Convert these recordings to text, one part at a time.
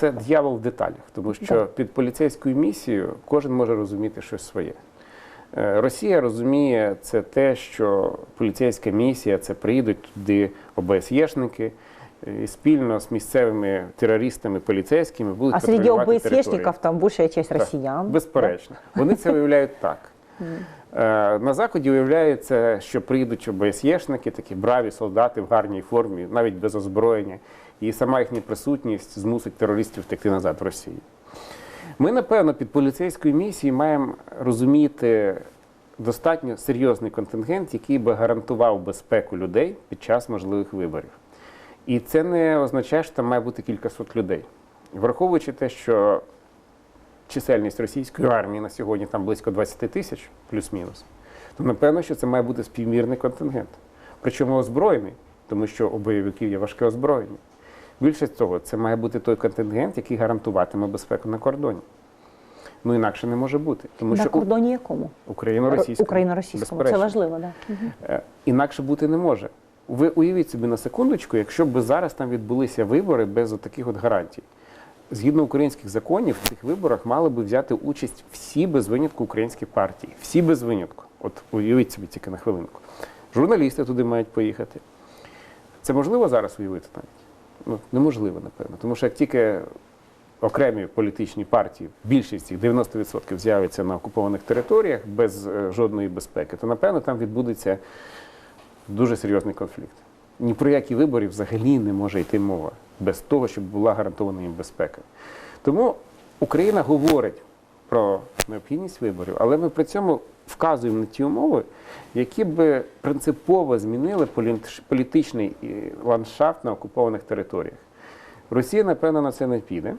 це дьявол в деталях, тому що Так. під поліцейською місією кожен може розуміти щось своє. Е, Росія розуміє це те, що поліцейська місія це приїдуть туди ОБСЄшники і спільно з місцевими терористами поліцейськими будуть А територію. ОБСЕшников там большая часть Так, россиян. Безперечно. Вони це виявляють так. Е, На заході виявляється, що прийдуть ОБСЄшники, такі браві солдати в гарній формі, навіть без озброєння, і сама їхня присутність змусить терористів втекти назад в Росію. Ми, напевно, під поліцейською місією маємо розуміти достатньо серйозний контингент, який би гарантував безпеку людей під час можливих виборів. І це не означає, що там має бути кількасот людей. Враховуючи те, що чисельність російської армії на сьогодні там близько 20 тисяч, плюс-мінус, то напевно, що це має бути співмірний контингент. Причому озброєний, тому що у бойовиків є важке озброєння. Більше того, це має бути той контингент, який гарантуватиме безпеку на кордоні. Ну інакше не може бути. Тому На що кордоні якому? Україно-російському. Україно-російському. Це важливо, да. Е, Інакше бути не може. Ви уявіть собі на секундочку, якщо б зараз там відбулися вибори без таких от гарантій. Згідно українських законів, в цих виборах мали би взяти участь всі без винятку українські партії. Всі без винятку. От уявіть собі тільки на хвилинку. Журналісти туди мають поїхати. Це можливо зараз уявити навіть? Ну, неможливо, напевно. Тому що як тільки окремі політичні партії, більшість цих 90% з'явиться на окупованих територіях без е, жодної безпеки, то напевно там відбудеться дуже серйозний конфлікт. Ні про які вибори взагалі не може йти мова без того, щоб була гарантована їм безпека. Тому Україна говорить про необхідність виборів, але ми при цьому вказуємо на ті умови, які би принципово змінили політичний е, ландшафт на окупованих територіях. Росія, напевно, на це не піде.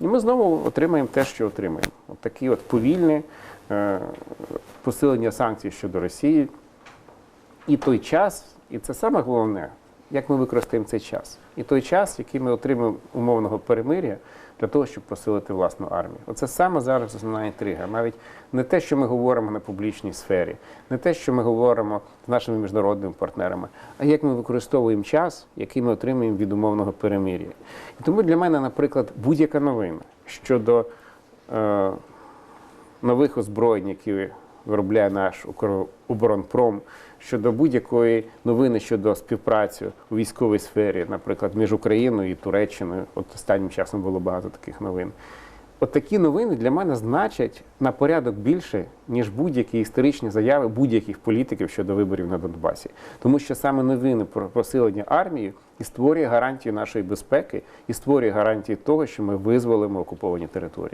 І ми знову отримаємо те, що отримаємо. От такі от повільні е, посилення санкцій щодо Росії. І той час, і це саме головне, як ми використаємо цей час. І той час, який ми отримаємо умовного перемир'я для того, щоб посилити власну армію. Оце саме зараз основна інтрига. Навіть не те, що ми говоримо на публічній сфері, не те, що ми говоримо з нашими міжнародними партнерами, а як ми використовуємо час, який ми отримуємо від умовного перемир'я. І тому для мене, наприклад, будь-яка новина щодо е, нових озброєнь, які виробляє наш Укроборонпром, щодо будь-якої новини щодо співпраці у військовій сфері, наприклад, між Україною і Туреччиною. От останнім часом було багато таких новин. От такі новини для мене значать на порядок більше, ніж будь-які історичні заяви будь-яких політиків щодо виборів на Донбасі. Тому що саме новини про посилення армії і створює гарантію нашої безпеки, і створює гарантії того, що ми визволимо окуповані території.